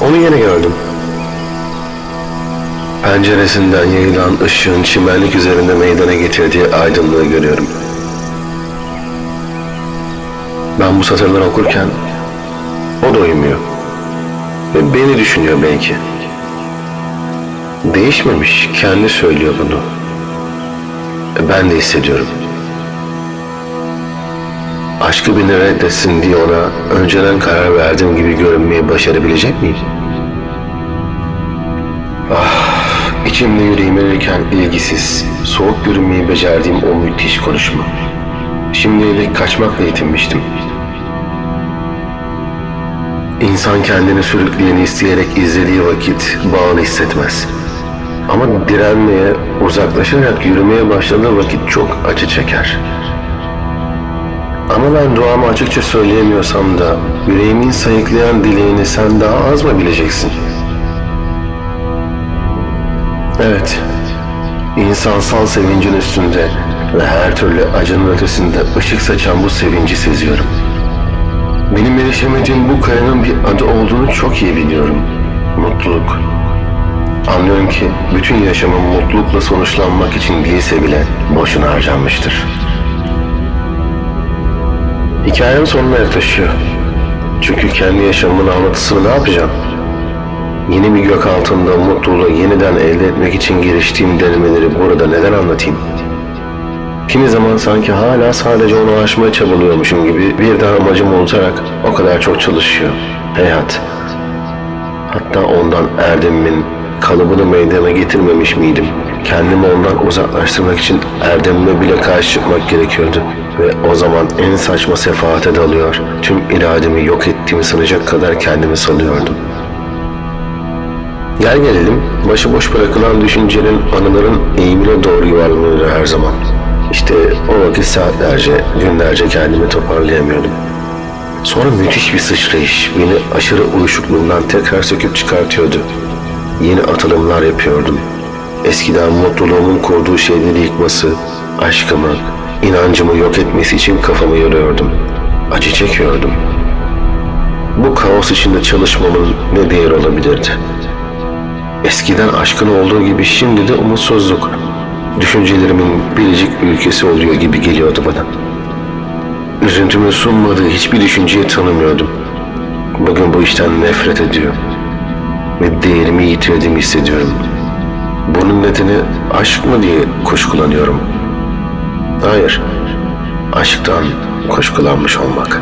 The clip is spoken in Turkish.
Onu yine gördüm. Penceresinden yayılan ışığın çimenlik üzerinde meydana getirdiği aydınlığı görüyorum. Ben bu satırları okurken o da uyumuyor. Ve beni düşünüyor belki. Değişmemiş, kendi söylüyor bunu. Ben de hissediyorum. Aşkı beni reddetsin diye ona önceden karar verdiğim gibi görünmeyi başarabilecek miyim? Ah, içimde yüreğim erirken ilgisiz, soğuk görünmeyi becerdiğim o müthiş konuşma. Şimdilik kaçmakla yetinmiştim. İnsan kendini sürükleyeni isteyerek izlediği vakit bağını hissetmez. Ama direnmeye, uzaklaşarak yürümeye başladığı vakit çok acı çeker. Ama ben duamı açıkça söyleyemiyorsam da yüreğimin sayıklayan dileğini sen daha az mı bileceksin? Evet, insansal sevincin üstünde ve her türlü acının ötesinde ışık saçan bu sevinci seziyorum. Benim erişemediğim bu kayanın bir adı olduğunu çok iyi biliyorum. Mutluluk. Anlıyorum ki bütün yaşamım mutlulukla sonuçlanmak için değilse bile boşuna harcanmıştır. Hikayem sonuna yaklaşıyor. Çünkü kendi yaşamımın anlatısını ne yapacağım? Yeni bir gök altında mutluluğu yeniden elde etmek için giriştiğim denemeleri burada neden anlatayım? Kimi zaman sanki hala sadece onu aşmaya çabalıyormuşum gibi birden amacımı unutarak o kadar çok çalışıyor. Hayat. Hatta ondan erdemimin kalıbını meydana getirmemiş miydim? Kendimi ondan uzaklaştırmak için erdemime bile karşı çıkmak gerekiyordu. Ve o zaman en saçma sefahate dalıyor, tüm irademi yok ettiğimi sanacak kadar kendimi salıyordum. Gel gelelim, başıboş bırakılan düşüncenin anıların eğimine doğru yuvarlanıyor her zaman. İşte o vakit saatlerce, günlerce kendimi toparlayamıyordum. Sonra müthiş bir sıçrayış beni aşırı uyuşukluğumdan tekrar söküp çıkartıyordu. Yeni atılımlar yapıyordum. Eskiden mutluluğumun kurduğu şeyleri yıkması, aşkımı, inancımı yok etmesi için kafamı yoruyordum. Acı çekiyordum. Bu kaos içinde çalışmamın ne değeri olabilirdi? Eskiden aşkın olduğu gibi şimdi de umutsuzluk. Düşüncelerimin biricik ülkesi oluyor gibi geliyordu bana. Üzüntümün sunmadığı hiçbir düşünceyi tanımıyordum. Bugün bu işten nefret ediyor. Ve değerimi yitirdiğimi hissediyorum. Bunun nedeni aşk mı diye kuşkulanıyorum. Hayır, aşktan kuşkulanmış olmak.